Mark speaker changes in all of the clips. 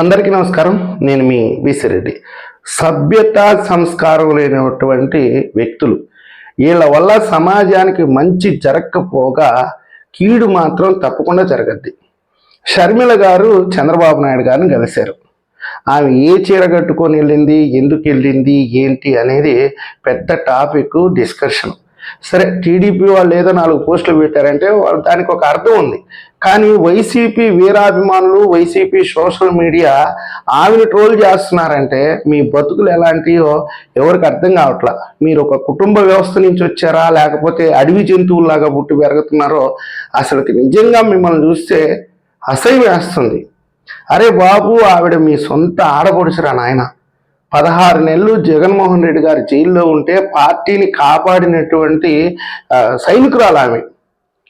Speaker 1: అందరికీ నమస్కారం. నేను మీ విసిరెడ్డి. సభ్యత సంస్కారం లేనటువంటి వ్యక్తులు. వీళ్ళ వల్ల సమాజానికి మంచి జరగకపోగా కీడు మాత్రం తప్పకుండా జరగద్ది. షర్మిల గారు చంద్రబాబు నాయుడు గారిని కలిశారు. ఆమె ఏ చీర కట్టుకొని వెళ్ళింది ఎందుకు వెళ్ళింది ఏంటి అనేది పెద్ద టాపిక్ డిస్కషన్. సరే టీడీపీ వాళ్ళు ఏదో నాలుగు పోస్టులు పెట్టారంటే వాళ్ళు దానికి ఒక అర్థం ఉంది. కానీ వైసీపీ వీరాభిమానులు వైసీపీ సోషల్ మీడియా ఆమెను ట్రోల్ చేస్తున్నారంటే మీ బతుకులు ఎలాంటివో ఎవరికి అర్థం కావట్లా? మీరు ఒక కుటుంబ వ్యవస్థ నుంచి వచ్చారా? లేకపోతే అడవి జంతువుల్లాగా పుట్టి పెరుగుతున్నారో? అసలుకి నిజంగా మిమ్మల్ని చూస్తే అసహ్యం వేస్తుంది. అరే బాబు ఆవిడ మీ సొంత ఆడపడుచురా నాయన. పదహారు నెలలు జగన్మోహన్ రెడ్డి గారు జైల్లో ఉంటే పార్టీని కాపాడినటువంటి సైనికురాలు ఆమె.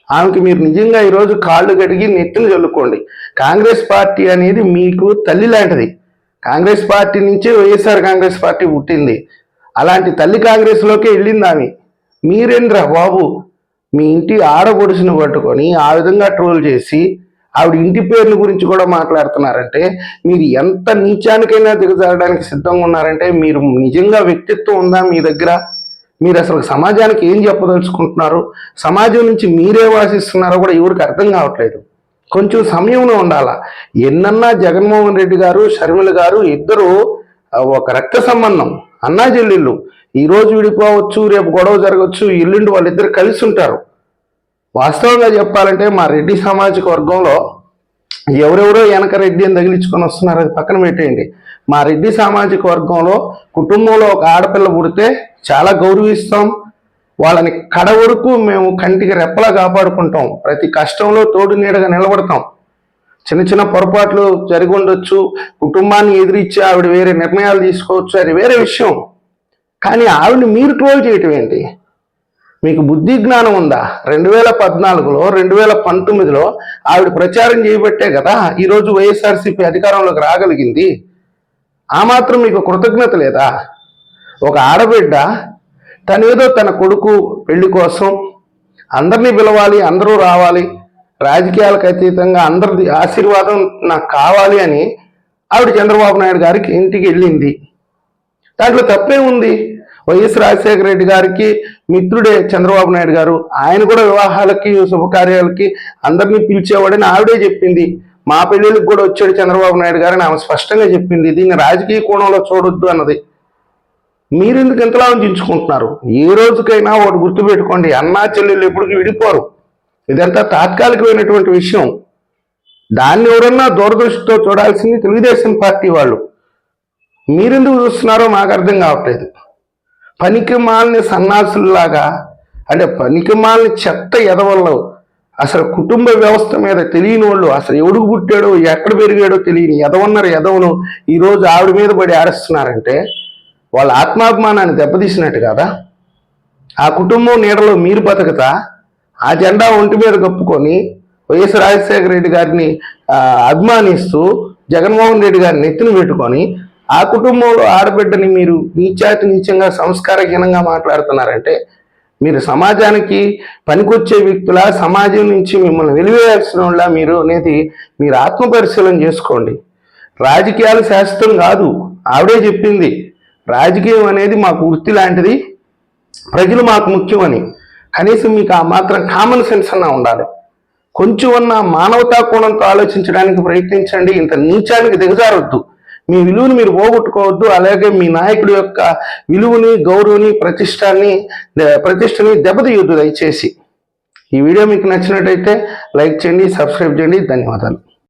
Speaker 1: ఆమెకి మీరు నిజంగా ఈరోజు కాళ్ళు కడిగి నెత్తిని చల్లుకోండి. కాంగ్రెస్ పార్టీ అనేది మీకు తల్లి లాంటిది. కాంగ్రెస్ పార్టీ నుంచే వైఎస్ఆర్ కాంగ్రెస్ పార్టీ పుట్టింది. అలాంటి తల్లి కాంగ్రెస్లోకే వెళ్ళింది ఆమె. మీరేంద్రా బాబు? మీ ఇంటి ఆడపొడుసును పట్టుకొని ఆ విధంగా ట్రోల్ చేసి ఆవిడ ఇంటి పేర్ల గురించి కూడా మాట్లాడుతున్నారంటే మీరు ఎంత నీచానికైనా దిగజారడానికి సిద్ధంగా ఉన్నారంటే మీరు నిజంగా వ్యక్తిత్వం ఉందా మీ దగ్గర? మీరు అసలు సమాజానికి ఏం చెప్పదలుచుకుంటున్నారు? సమాజం నుంచి మీరే వాసిస్తున్నారో కూడా ఎవరికి అర్థం కావట్లేదు. కొంచెం సమయంలో ఉండాలా? ఎన్నన్నా జగన్మోహన్ రెడ్డి గారు షర్మిల గారు ఇద్దరు ఒక రక్త సంబంధం అన్నా చెల్లెళ్ళు. ఈరోజు విడిపోవచ్చు రేపు గొడవ జరగవచ్చు ఎల్లుండి వాళ్ళిద్దరు కలిసి ఉంటారు. వాస్తవంగా చెప్పాలంటే మా రెడ్డి సామాజిక వర్గంలో ఎవరెవరో వెనక రెడ్డి అని తగిలించుకొని వస్తున్నారు అది పక్కన పెట్టేయండి. మా రెడ్డి సామాజిక వర్గంలో కుటుంబంలో ఒక ఆడపిల్ల పుడితే చాలా గౌరవిస్తాం. వాళ్ళని కడ వరకు మేము కంటికి రెప్పలా కాపాడుకుంటాం. ప్రతి కష్టంలో తోడు నీడగా నిలబడతాం. చిన్న చిన్న పొరపాట్లు జరిగి ఉండొచ్చు. కుటుంబాన్ని ఎదిరించి ఆవిడ వేరే నిర్ణయాలు తీసుకోవచ్చు. అది వేరే విషయం. కానీ ఆవిడని మీరు ట్రోల్ చేయటం ఏంటి? మీకు బుద్ధి జ్ఞానం ఉందా? రెండు వేల పద్నాలుగులో రెండు వేల పంతొమ్మిదిలో ఆవిడ ప్రచారం చేయబట్టే కదా ఈరోజు వైఎస్ఆర్సీపీ అధికారంలోకి రాగలిగింది. ఆ మాత్రం మీకు కృతజ్ఞత లేదా? ఒక ఆడబిడ్డ తనేదో తన కొడుకు పెళ్ళి కోసం అందరినీ పిలవాలి అందరూ రావాలి రాజకీయాలకు అతీతంగా అందరిది ఆశీర్వాదం నాకు కావాలి అని ఆవిడ చంద్రబాబు నాయుడు గారికి ఇంటికి వెళ్ళింది. దాంట్లో తప్పే ఉంది. వైఎస్ రాజశేఖర రెడ్డి గారికి మిత్రుడే చంద్రబాబు నాయుడు గారు ఆయన కూడా వివాహాలకి శుభకార్యాలకి అందరినీ పిలిచేవాడని ఆవిడే చెప్పింది. మా పెళ్ళిళ్ళకి కూడా వచ్చాడు చంద్రబాబు నాయుడు గారు అని ఆమె స్పష్టంగా చెప్పింది. దీన్ని రాజకీయ కోణంలో చూడొద్దు అన్నది. మీరు ఎందుకు ఎంతలా ఉంచుకుంటున్నారు ఏ రోజుకైనా ఒకటి గుర్తుపెట్టుకోండి అన్నా చెల్లెళ్ళు ఎప్పటికీ విడిపోరు. ఇదంతా తాత్కాలికమైనటువంటి విషయం. దాన్ని ఎవరన్నా దూరదృష్టితో చూడాల్సింది తెలుగుదేశం పార్టీ వాళ్ళు. మీరెందుకు చూస్తున్నారో మాకు అర్థం కావట్లేదు. పనికిమాలని సన్నాసుల్లాగా అంటే పనికిమాలని చెత్త ఎదవల్లో అసలు కుటుంబ వ్యవస్థ మీద తెలియని వాళ్ళు అసలు ఎవడు పుట్టాడో ఎక్కడ పెరిగాడో తెలియని ఎదవన్నారు ఎదవను ఈరోజు ఆవిడ మీద పడి ఆడిస్తున్నారంటే వాళ్ళ ఆత్మాభిమానాన్ని దెబ్బతీసినట్టు కదా? ఆ కుటుంబం నీడలో మీరు బతకతా ఆ జెండా ఒంటి మీద కప్పుకొని వైఎస్ రాజశేఖర రెడ్డి గారిని అభిమానిస్తూ జగన్మోహన్ రెడ్డి గారిని నెత్తిన పెట్టుకొని ఆ కుటుంబంలో ఆడబిడ్డని మీరు నీచాతి నీచంగా సంస్కారహీనంగా మాట్లాడుతున్నారంటే మీరు సమాజానికి పనికొచ్చే వ్యక్తుల సమాజం నుంచి మిమ్మల్ని వెలివేయాల్సిన వాళ్ళ మీరు అనేది మీరు ఆత్మపరిశీలన చేసుకోండి. రాజకీయాలు శాశ్వతం కాదు. ఆవిడే చెప్పింది రాజకీయం అనేది మాకు వృత్తి లాంటిది ప్రజలు మాకు ముఖ్యమని. కనీసం మీకు ఆ మాత్రం కామన్ సెన్స్ అన్న ఉండాలి. కొంచెం ఉన్న మానవతా కోణంతో ఆలోచించడానికి ప్రయత్నించండి. ఇంత నీచానికి దిగజారొద్దు. మీ విలువను మీరు పోగొట్టుకోవద్దు. అలాగే మీ నాయకుడి యొక్క విలువని గౌరవని ప్రతిష్టాన్ని ప్రతిష్టని దెబ్బతీయొద్దు దయచేసి. ఈ వీడియో మీకు నచ్చినట్టయితే లైక్ చేయండి సబ్స్క్రైబ్ చేయండి. ధన్యవాదాలు.